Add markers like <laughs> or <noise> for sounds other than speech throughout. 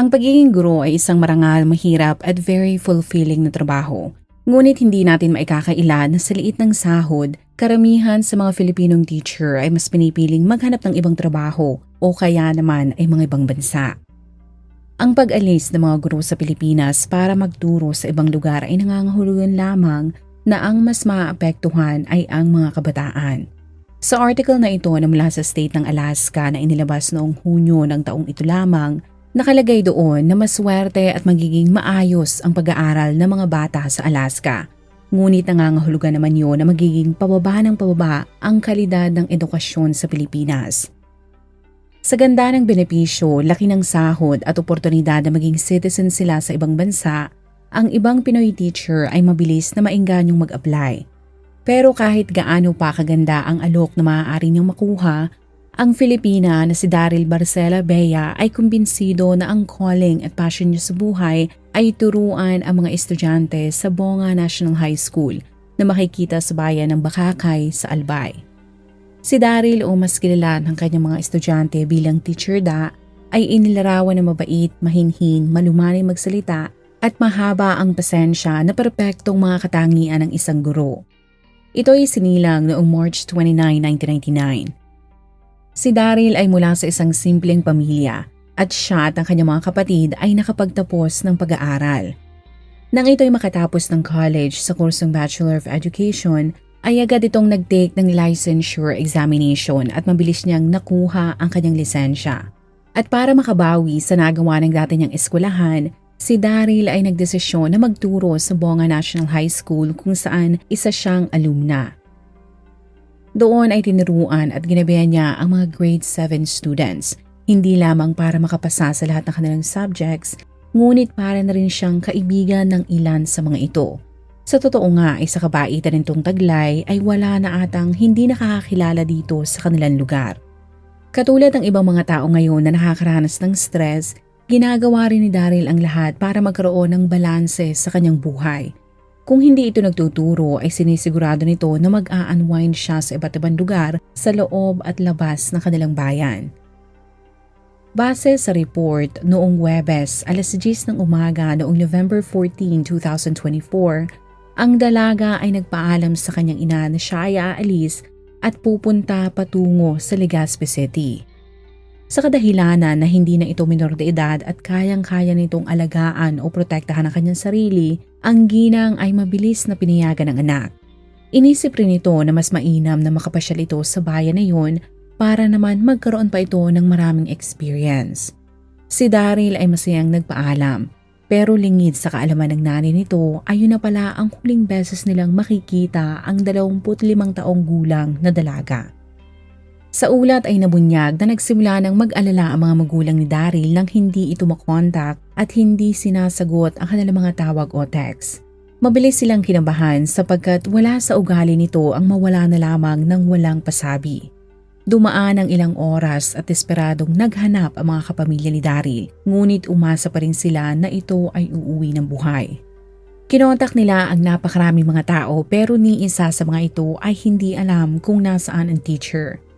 Ang pagiging guro ay isang marangal, mahirap at very fulfilling na trabaho. Ngunit hindi natin maikakaila na sa liit ng sahod, karamihan sa mga Filipinong teacher ay mas pinipiling maghanap ng ibang trabaho o kaya naman ay mga ibang bansa. Ang pag-alis ng mga guro sa Pilipinas para magturo sa ibang lugar ay nangangahulugan lamang na ang mas maapektuhan ay ang mga kabataan. Sa article na ito na mula sa state ng Alaska na inilabas noong Hunyo ng taong ito lamang, Nakalagay doon na maswerte at magiging maayos ang pag-aaral ng mga bata sa Alaska. Ngunit nangangahulugan naman yun na magiging pababa ng pababa ang kalidad ng edukasyon sa Pilipinas. Sa ganda ng benepisyo, laki ng sahod at oportunidad na maging citizen sila sa ibang bansa, ang ibang Pinoy teacher ay mabilis na mainganyong mag-apply. Pero kahit gaano pa kaganda ang alok na maaari niyang makuha, ang Filipina na si Daryl Barcela Bea ay kumbinsido na ang calling at passion niya sa buhay ay turuan ang mga estudyante sa Bonga National High School na makikita sa bayan ng Bakakay sa Albay. Si Daryl o mas kilala ng kanyang mga estudyante bilang teacher da ay inilarawan na mabait, mahinhin, malumanay magsalita at mahaba ang pasensya na perpektong mga katangian ng isang guro. Ito ay sinilang noong March 29, 1999 Si Daryl ay mula sa isang simpleng pamilya at siya at ang kanyang mga kapatid ay nakapagtapos ng pag-aaral. Nang ito ay makatapos ng college sa kursong Bachelor of Education, ay agad itong nag-take ng licensure examination at mabilis niyang nakuha ang kanyang lisensya. At para makabawi sa nagawa ng dati niyang eskwelahan, si Daryl ay nagdesisyon na magturo sa Bonga National High School kung saan isa siyang alumna. Doon ay tinuruan at ginabayan niya ang mga grade 7 students, hindi lamang para makapasa sa lahat ng kanilang subjects, ngunit para na rin siyang kaibigan ng ilan sa mga ito. Sa totoo nga ay sa kabaitan nitong taglay ay wala na atang hindi nakakakilala dito sa kanilang lugar. Katulad ng ibang mga tao ngayon na nakakaranas ng stress, ginagawa rin ni Daryl ang lahat para magkaroon ng balanse sa kanyang buhay kung hindi ito nagtuturo ay sinisigurado nito na mag-a-unwind siya sa iba't ibang lugar sa loob at labas ng kanilang bayan. Base sa report, noong Webes, alas 10 ng umaga noong November 14, 2024, ang dalaga ay nagpaalam sa kanyang ina na siya ay aalis at pupunta patungo sa Legazpi City. Sa kadahilanan na hindi na ito minor de edad at kayang-kaya nitong alagaan o protektahan ang kanyang sarili, ang ginang ay mabilis na pinayagan ng anak. Inisip rin ito na mas mainam na makapasyal ito sa bayan na yun para naman magkaroon pa ito ng maraming experience. Si Daryl ay masayang nagpaalam pero lingid sa kaalaman ng nanay nito ay yun na pala ang huling beses nilang makikita ang 25 taong gulang na dalaga. Sa ulat ay nabunyag na nagsimula ng mag-alala ang mga magulang ni Daryl nang hindi ito makontak at hindi sinasagot ang kanilang mga tawag o text. Mabilis silang kinabahan sapagkat wala sa ugali nito ang mawala na lamang ng walang pasabi. Dumaan ang ilang oras at desperadong naghanap ang mga kapamilya ni Daryl, ngunit umasa pa rin sila na ito ay uuwi ng buhay. Kinontak nila ang napakaraming mga tao pero ni isa sa mga ito ay hindi alam kung nasaan ang teacher.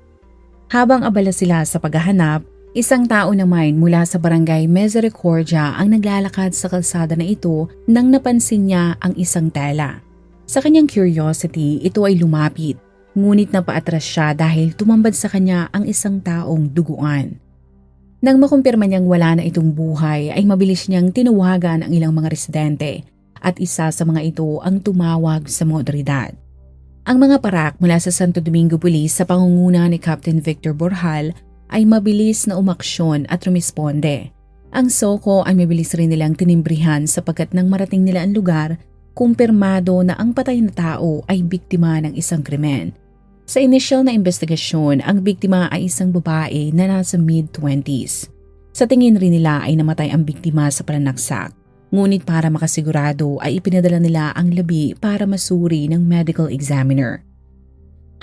Habang abala sila sa paghahanap, isang tao naman mula sa barangay Misericordia ang naglalakad sa kalsada na ito nang napansin niya ang isang tela. Sa kanyang curiosity, ito ay lumapit, ngunit napaatras siya dahil tumambad sa kanya ang isang taong duguan. Nang makumpirma niyang wala na itong buhay ay mabilis niyang tinawagan ang ilang mga residente at isa sa mga ito ang tumawag sa mga otoridad. Ang mga parak mula sa Santo Domingo Police sa pangunguna ni Captain Victor Borjal ay mabilis na umaksyon at rumisponde. Ang Soko ay mabilis rin nilang tinimbrihan sapagkat nang marating nila ang lugar, kumpirmado na ang patay na tao ay biktima ng isang krimen. Sa initial na investigasyon, ang biktima ay isang babae na nasa mid-20s. Sa tingin rin nila ay namatay ang biktima sa pananaksak. Ngunit para makasigurado ay ipinadala nila ang labi para masuri ng medical examiner.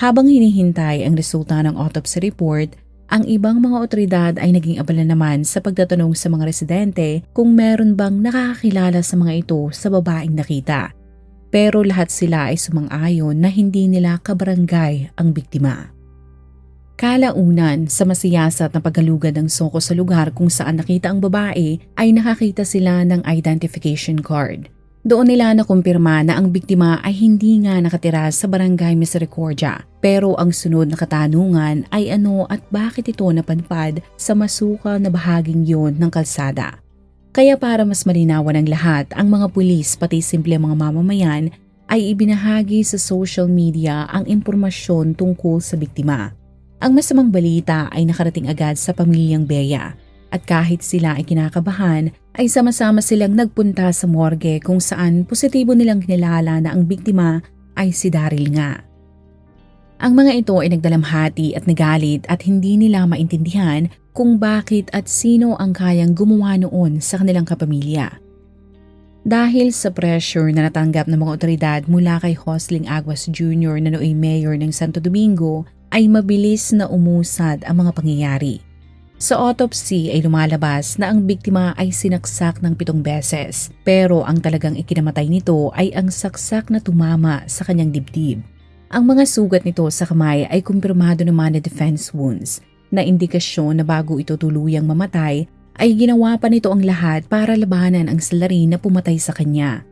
Habang hinihintay ang resulta ng autopsy report, ang ibang mga otoridad ay naging abala naman sa pagtatanong sa mga residente kung meron bang nakakakilala sa mga ito sa babaeng nakita. Pero lahat sila ay sumang-ayon na hindi nila kabarangay ang biktima. Kalaunan sa masiyasat na paggalugad ng soko sa lugar kung saan nakita ang babae ay nakakita sila ng identification card. Doon nila nakumpirma na ang biktima ay hindi nga nakatira sa barangay Misericordia pero ang sunod na katanungan ay ano at bakit ito napadpad sa masukal na bahaging yon ng kalsada. Kaya para mas malinawan ang lahat, ang mga pulis pati simple mga mamamayan ay ibinahagi sa social media ang impormasyon tungkol sa biktima. Ang masamang balita ay nakarating agad sa pamilyang Beya at kahit sila ay kinakabahan ay sama-sama silang nagpunta sa morgue kung saan positibo nilang kinilala na ang biktima ay si Daryl nga. Ang mga ito ay nagdalamhati at nagalit at hindi nila maintindihan kung bakit at sino ang kayang gumawa noon sa kanilang kapamilya. Dahil sa pressure na natanggap ng mga otoridad mula kay Hosling Aguas Jr. na nooy mayor ng Santo Domingo ay mabilis na umusad ang mga pangyayari. Sa autopsy ay lumalabas na ang biktima ay sinaksak ng pitong beses pero ang talagang ikinamatay nito ay ang saksak na tumama sa kanyang dibdib. Ang mga sugat nito sa kamay ay kumpirmado naman na defense wounds na indikasyon na bago ito tuluyang mamatay ay ginawa pa nito ang lahat para labanan ang salarin na pumatay sa kanya.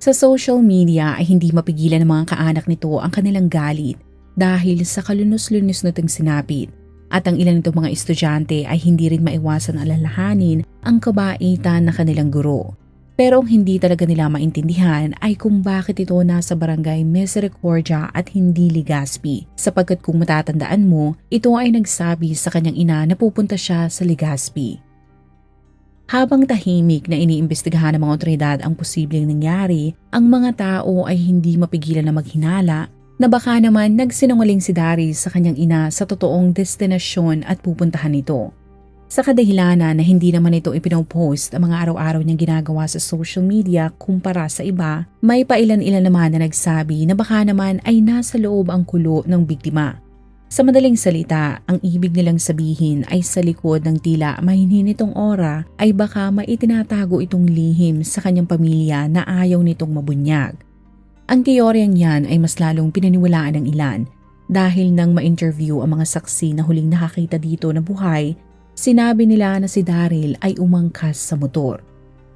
Sa social media ay hindi mapigilan ng mga kaanak nito ang kanilang galit dahil sa kalunos-lunos nitong sinapit at ang ilan nitong mga estudyante ay hindi rin maiwasan alalahanin ang kabaitan na kanilang guro. Pero ang hindi talaga nila maintindihan ay kung bakit ito nasa barangay Misericordia at hindi Legazpi sapagkat kung matatandaan mo, ito ay nagsabi sa kanyang ina na pupunta siya sa Legazpi. Habang tahimik na iniimbestigahan ng mga otoridad ang posibleng nangyari, ang mga tao ay hindi mapigilan na maghinala na baka naman nagsinungaling si Darius sa kanyang ina sa totoong destinasyon at pupuntahan nito. Sa kadahilanan na hindi naman ito ipinopost ang mga araw-araw niyang ginagawa sa social media kumpara sa iba, may pailan-ilan naman na nagsabi na baka naman ay nasa loob ang kulo ng biktima. Sa madaling salita, ang ibig nilang sabihin ay sa likod ng tila mahinhin nitong ora ay baka maitinatago itong lihim sa kanyang pamilya na ayaw nitong mabunyag. Ang teoryang yan ay mas lalong pinaniwalaan ng ilan dahil nang ma-interview ang mga saksi na huling nakakita dito na buhay, sinabi nila na si Daryl ay umangkas sa motor.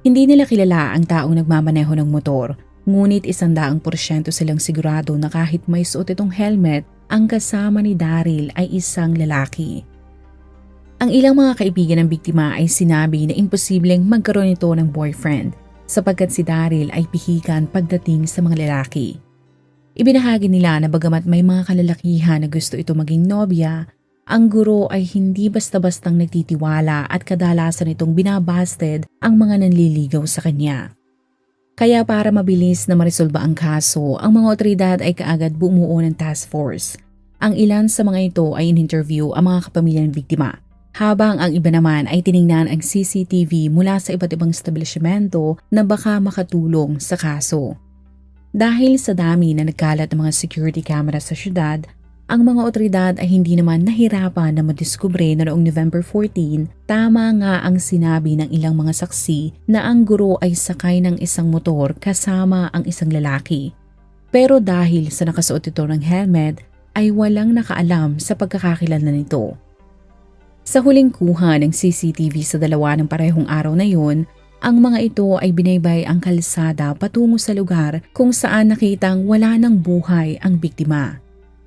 Hindi nila kilala ang taong nagmamaneho ng motor, ngunit isang daang porsyento silang sigurado na kahit may suot itong helmet, ang kasama ni Daryl ay isang lalaki. Ang ilang mga kaibigan ng biktima ay sinabi na imposibleng magkaroon ito ng boyfriend sapagkat si Daryl ay pihikan pagdating sa mga lalaki. Ibinahagi nila na bagamat may mga kalalakihan na gusto ito maging nobya, ang guro ay hindi basta-bastang nagtitiwala at kadalasan itong binabasted ang mga nanliligaw sa kanya. Kaya para mabilis na marisolba ang kaso, ang mga otoridad ay kaagad bumuo ng task force. Ang ilan sa mga ito ay in-interview ang mga kapamilya ng biktima habang ang iba naman ay tiningnan ang CCTV mula sa iba't ibang establishmento na baka makatulong sa kaso. Dahil sa dami na nagkalat ng mga security camera sa syudad, ang mga otoridad ay hindi naman nahirapan na madiskubre na noong November 14, tama nga ang sinabi ng ilang mga saksi na ang guro ay sakay ng isang motor kasama ang isang lalaki. Pero dahil sa nakasuot ito ng helmet, ay walang nakaalam sa pagkakakilala nito. Sa huling kuha ng CCTV sa dalawa ng parehong araw na yun, ang mga ito ay binaybay ang kalsada patungo sa lugar kung saan nakitang wala ng buhay ang biktima.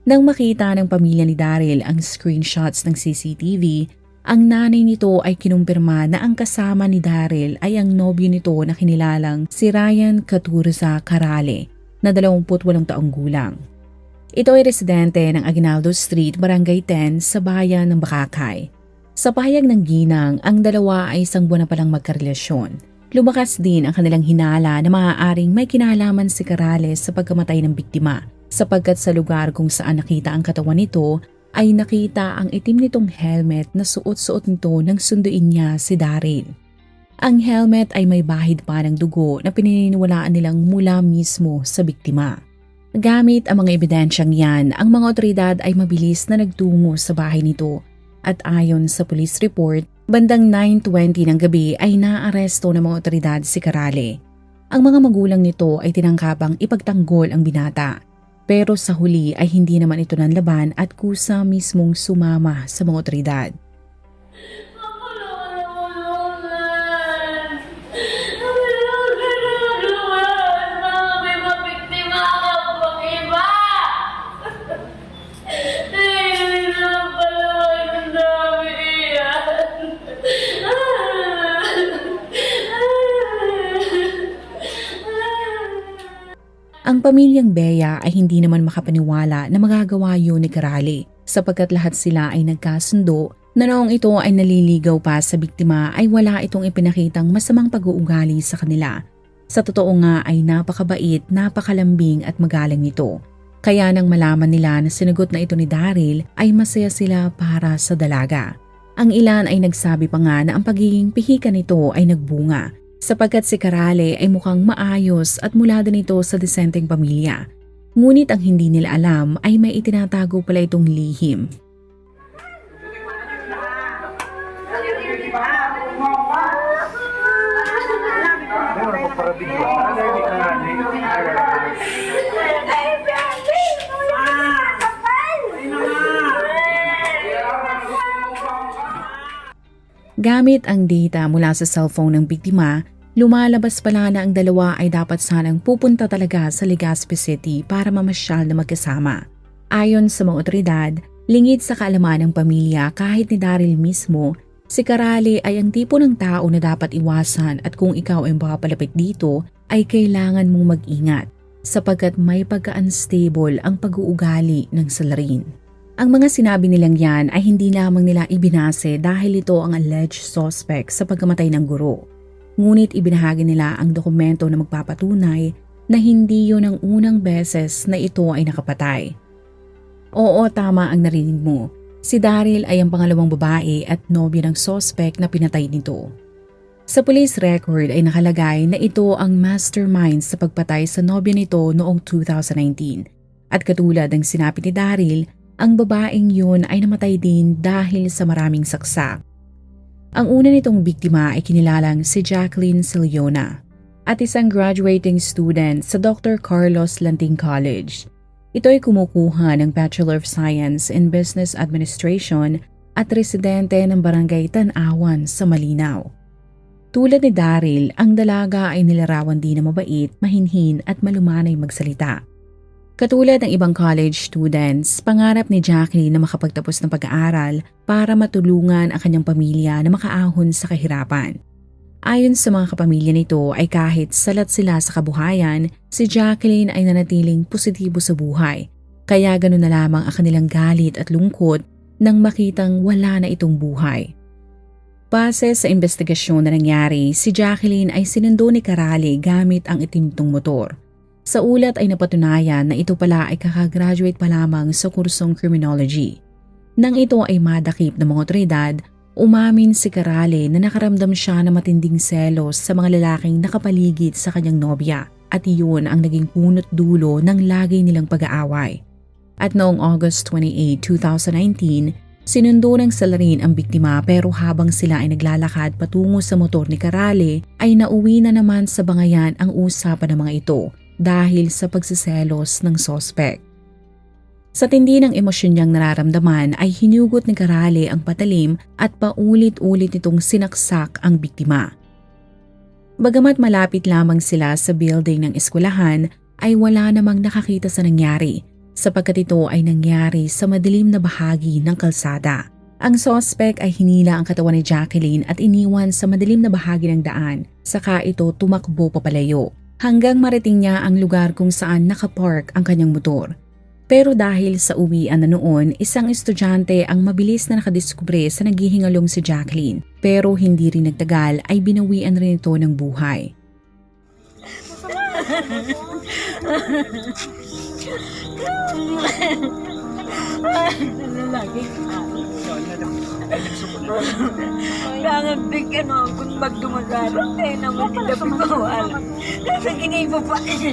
Nang makita ng pamilya ni Daryl ang screenshots ng CCTV, ang nanay nito ay kinumpirma na ang kasama ni Daryl ay ang nobyo nito na kinilalang si Ryan Caturza Carale na 28 taong gulang. Ito ay residente ng Aguinaldo Street, Barangay 10 sa bayan ng Bakakay. Sa pahayag ng ginang, ang dalawa ay isang buwan na palang magkarelasyon. Lumakas din ang kanilang hinala na maaaring may kinalaman si Carales sa pagkamatay ng biktima sapagkat sa lugar kung saan nakita ang katawan nito ay nakita ang itim nitong helmet na suot-suot nito nang sunduin niya si Daryl. Ang helmet ay may bahid pa ng dugo na pininiwalaan nilang mula mismo sa biktima. Gamit ang mga ebidensyang yan, ang mga otoridad ay mabilis na nagtungo sa bahay nito at ayon sa police report, bandang 9.20 ng gabi ay naaresto ng mga otoridad si Karale. Ang mga magulang nito ay tinangkapang ipagtanggol ang binata. Pero sa huli ay hindi naman ito nanlaban at kusa mismong sumama sa mga otoridad. Pamilyang Bea ay hindi naman makapaniwala na magagawa yun ni Karali sapagkat lahat sila ay nagkasundo na noong ito ay naliligaw pa sa biktima ay wala itong ipinakitang masamang pag-uugali sa kanila. Sa totoo nga ay napakabait, napakalambing at magaling nito. Kaya nang malaman nila na sinagot na ito ni Daryl ay masaya sila para sa dalaga. Ang ilan ay nagsabi pa nga na ang pagiging pihika nito ay nagbunga sapagkat si Karale ay mukhang maayos at mula din ito sa disenteng pamilya. Ngunit ang hindi nila alam ay may itinatago pala itong lihim. Gamit ang data mula sa cellphone ng biktima, lumalabas pala na ang dalawa ay dapat sanang pupunta talaga sa Legazpi City para mamasyal na magkasama. Ayon sa mga otoridad, lingid sa kaalaman ng pamilya kahit ni Daryl mismo, si Karali ay ang tipo ng tao na dapat iwasan at kung ikaw ay makapalapit dito ay kailangan mong mag-ingat sapagkat may pagka-unstable ang pag-uugali ng salarin. Ang mga sinabi nilang yan ay hindi lamang nila ibinase dahil ito ang alleged suspect sa pagkamatay ng guro. Ngunit ibinahagi nila ang dokumento na magpapatunay na hindi yun ang unang beses na ito ay nakapatay. Oo, tama ang narinig mo. Si Daryl ay ang pangalawang babae at nobyo ng suspect na pinatay nito. Sa police record ay nakalagay na ito ang mastermind sa pagpatay sa nobyo nito noong 2019. At katulad ng sinabi ni Daryl, ang babaeng yun ay namatay din dahil sa maraming saksak. Ang una nitong biktima ay kinilalang si Jacqueline Siliona at isang graduating student sa Dr. Carlos Lanting College. Ito ay kumukuha ng Bachelor of Science in Business Administration at residente ng Barangay Tanawan sa Malinaw. Tulad ni Daryl, ang dalaga ay nilarawan din na mabait, mahinhin at malumanay magsalita. Katulad ng ibang college students, pangarap ni Jackie na makapagtapos ng pag-aaral para matulungan ang kanyang pamilya na makaahon sa kahirapan. Ayon sa mga kapamilya nito ay kahit salat sila sa kabuhayan, si Jacqueline ay nanatiling positibo sa buhay. Kaya ganoon na lamang ang kanilang galit at lungkot nang makitang wala na itong buhay. Base sa investigasyon na nangyari, si Jacqueline ay sinundo ni Karali gamit ang itimtong motor. Sa ulat ay napatunayan na ito pala ay kakagraduate pa lamang sa kursong criminology. Nang ito ay madakip ng mga otoridad, umamin si Karale na nakaramdam siya ng matinding selos sa mga lalaking nakapaligid sa kanyang nobya at iyon ang naging punot dulo ng lagi nilang pag-aaway. At noong August 28, 2019, Sinundo ng salarin ang biktima pero habang sila ay naglalakad patungo sa motor ni Karale ay nauwi na naman sa bangayan ang usapan ng mga ito dahil sa pagsiselos ng sospek. Sa tindi ng emosyon niyang nararamdaman ay hinugot ni Karale ang patalim at paulit-ulit nitong sinaksak ang biktima. Bagamat malapit lamang sila sa building ng eskwelahan ay wala namang nakakita sa nangyari sapagkat ito ay nangyari sa madilim na bahagi ng kalsada. Ang sospek ay hinila ang katawan ni Jacqueline at iniwan sa madilim na bahagi ng daan, saka ito tumakbo papalayo hanggang marating niya ang lugar kung saan nakapark ang kanyang motor. Pero dahil sa uwian na noon, isang estudyante ang mabilis na nakadiskubre sa naghihingalong si Jacqueline. Pero hindi rin nagtagal ay binawian rin ito ng buhay. Lalaki <laughs> ka. Kaya bigyan mo akong magdumagalan. Kaya naman hindi na pagkawala. Nasa ginipo pa siya.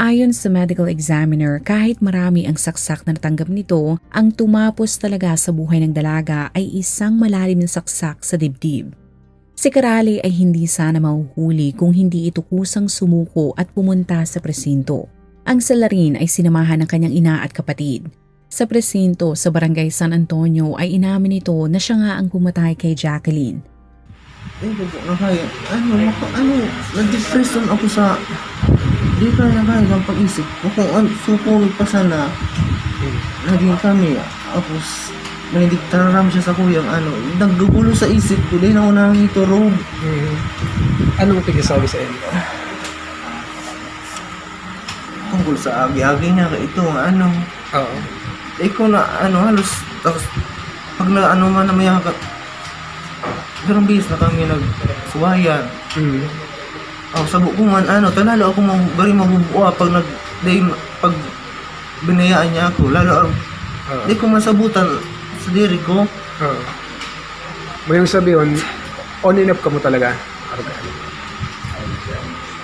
Ayon sa medical examiner, kahit marami ang saksak na natanggap nito, ang tumapos talaga sa buhay ng dalaga ay isang malalim na saksak sa dibdib. Si Karali ay hindi sana mahuhuli kung hindi ito kusang sumuko at pumunta sa presinto. Ang salarin ay sinamahan ng kanyang ina at kapatid. Sa presinto sa barangay San Antonio ay inamin nito na siya nga ang pumatay kay Jacqueline. Eh, po na kaya. Ano, maka, ano, na-depression ako sa... Di ka na kaya ng pag-isip. Kung ano, supunod pa sana, naging kami. Tapos, may diktaram siya sa kuyang ano. Naggugulo sa isip ko. Dahil ako nang ito. Hmm. Ano mo pagkasabi sa inyo? Tungkol sa agi-agi niya, ito, ano. Oo. Ikaw na, ano, halos, tapos, pag na, ano man na may haka, Garang bis na kami nagsuwayan. Hmm. Oh, sabo ko man ano, to lalo ako mag bari mabubuo pag nag day, pag binayaan niya ako, lalo ang di ko masabutan sa diri ko. Oo. Mo yung sabihin, on and off ka mo talaga.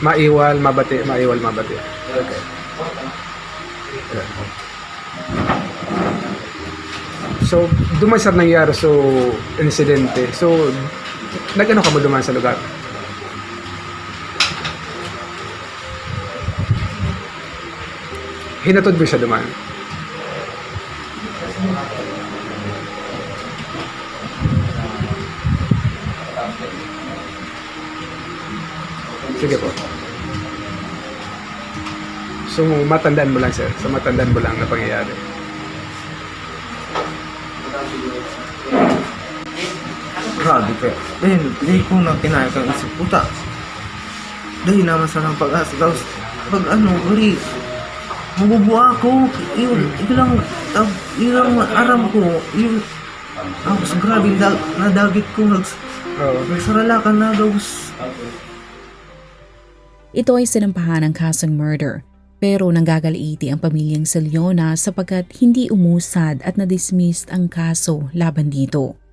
Maiwal, mabati, maiwal, mabati. Okay. So, duman sa nangyari so insidente. So, nagano ka mo duman sa lugar? Hinatod mo siya duman? Sige po. So, matandaan mo lang, sir. So, matandaan mo lang na pangyayari. Grabe ka. Dahil di ko na kinaya kang isip puta. Dahil naman sa ng pag-asa. Tapos pag ano, bari mabubuo ako. Yun, ilang, uh, ilang aram ko. Yun, tapos grabe, da, nadagit ko. Nags, Oo. nagsaralakan na daws. Ito ay sinampahan ng kasong murder. Pero nanggagaliiti ang pamilyang Saliona sapagkat hindi umusad at na-dismissed ang kaso laban dito.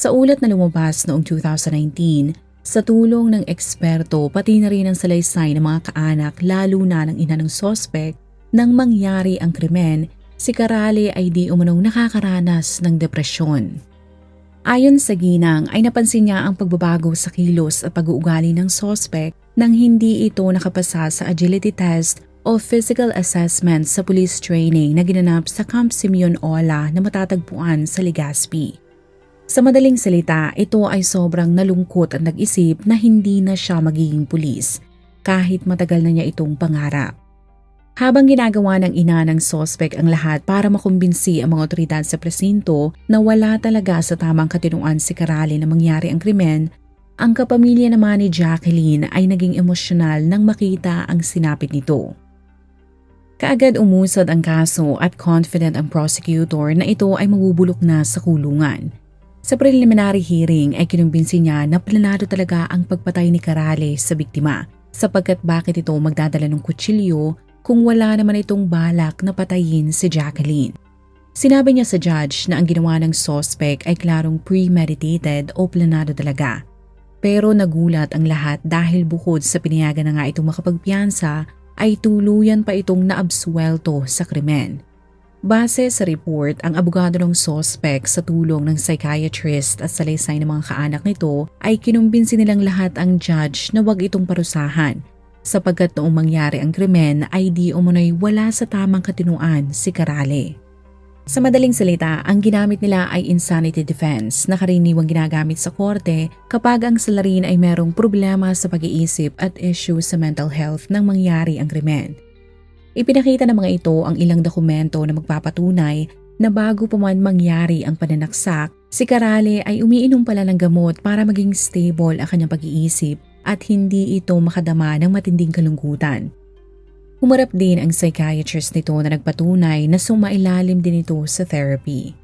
Sa ulat na lumabas noong 2019, sa tulong ng eksperto pati na rin ang salaysay ng mga kaanak lalo na ng ina ng sospek, nang mangyari ang krimen, si Karale ay di umanong nakakaranas ng depresyon. Ayon sa ginang ay napansin niya ang pagbabago sa kilos at pag-uugali ng sospek nang hindi ito nakapasa sa agility test o physical assessment sa police training na ginanap sa Camp Simeon Ola na matatagpuan sa Legazpi. Sa madaling salita, ito ay sobrang nalungkot at nag-isip na hindi na siya magiging pulis kahit matagal na niya itong pangarap. Habang ginagawa ng ina ng sospek ang lahat para makumbinsi ang mga otoridad sa presinto na wala talaga sa tamang katinuan si Karali na mangyari ang krimen, ang kapamilya naman ni Jacqueline ay naging emosyonal nang makita ang sinapit nito. Kaagad umusad ang kaso at confident ang prosecutor na ito ay mabubulok na sa kulungan. Sa preliminary hearing ay kinumbinsi niya na planado talaga ang pagpatay ni Karale sa biktima sapagkat bakit ito magdadala ng kutsilyo kung wala naman itong balak na patayin si Jacqueline. Sinabi niya sa judge na ang ginawa ng suspect ay klarong premeditated o planado talaga. Pero nagulat ang lahat dahil bukod sa pinayagan na nga itong makapagpiyansa ay tuluyan pa itong naabsuelto sa krimen. Base sa report, ang abogado ng suspect sa tulong ng psychiatrist at salaysay ng mga kaanak nito ay kinumbinsi nilang lahat ang judge na wag itong parusahan sapagkat noong mangyari ang krimen ay di umunoy wala sa tamang katinuan si Karale. Sa madaling salita, ang ginamit nila ay insanity defense na karaniwang ginagamit sa korte kapag ang salarin ay merong problema sa pag-iisip at issue sa mental health nang mangyari ang krimen. Ipinakita ng mga ito ang ilang dokumento na magpapatunay na bago pa man mangyari ang pananaksak, si Karale ay umiinom pala ng gamot para maging stable ang kanyang pag-iisip at hindi ito makadama ng matinding kalungkutan. Humarap din ang psychiatrist nito na nagpatunay na sumailalim din ito sa therapy.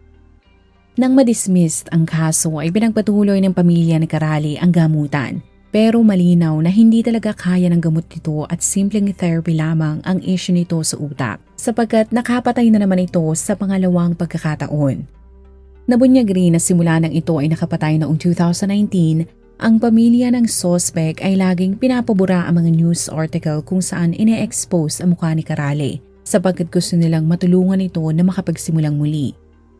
Nang madismissed ang kaso ay pinagpatuloy ng pamilya ni Karali ang gamutan pero malinaw na hindi talaga kaya ng gamot nito at simpleng therapy lamang ang issue nito sa utak sapagkat nakapatay na naman ito sa pangalawang pagkakataon. Nabunyag rin na simula nang ito ay nakapatay noong 2019, ang pamilya ng suspect ay laging pinapabura ang mga news article kung saan ine-expose ang mukha ni Karale sapagkat gusto nilang matulungan ito na makapagsimulang muli.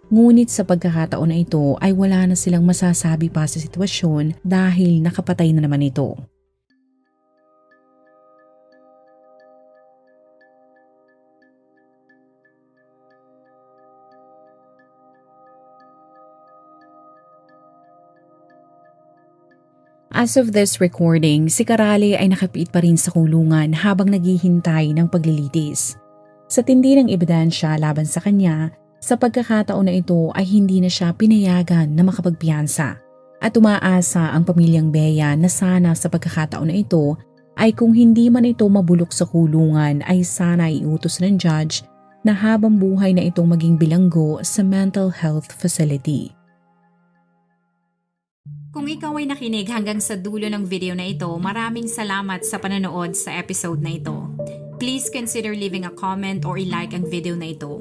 Ngunit sa pagkakataon na ito ay wala na silang masasabi pa sa sitwasyon dahil nakapatay na naman ito. As of this recording, si Karale ay nakapiit pa rin sa kulungan habang naghihintay ng paglilitis. Sa tindi ng ebidensya laban sa kanya, sa pagkakataon na ito ay hindi na siya pinayagan na makapagpiyansa at umaasa ang pamilyang Bea na sana sa pagkakataon na ito ay kung hindi man ito mabulok sa kulungan ay sana iutos ng judge na habang buhay na itong maging bilanggo sa mental health facility. Kung ikaw ay nakinig hanggang sa dulo ng video na ito, maraming salamat sa pananood sa episode na ito. Please consider leaving a comment or i-like ang video na ito.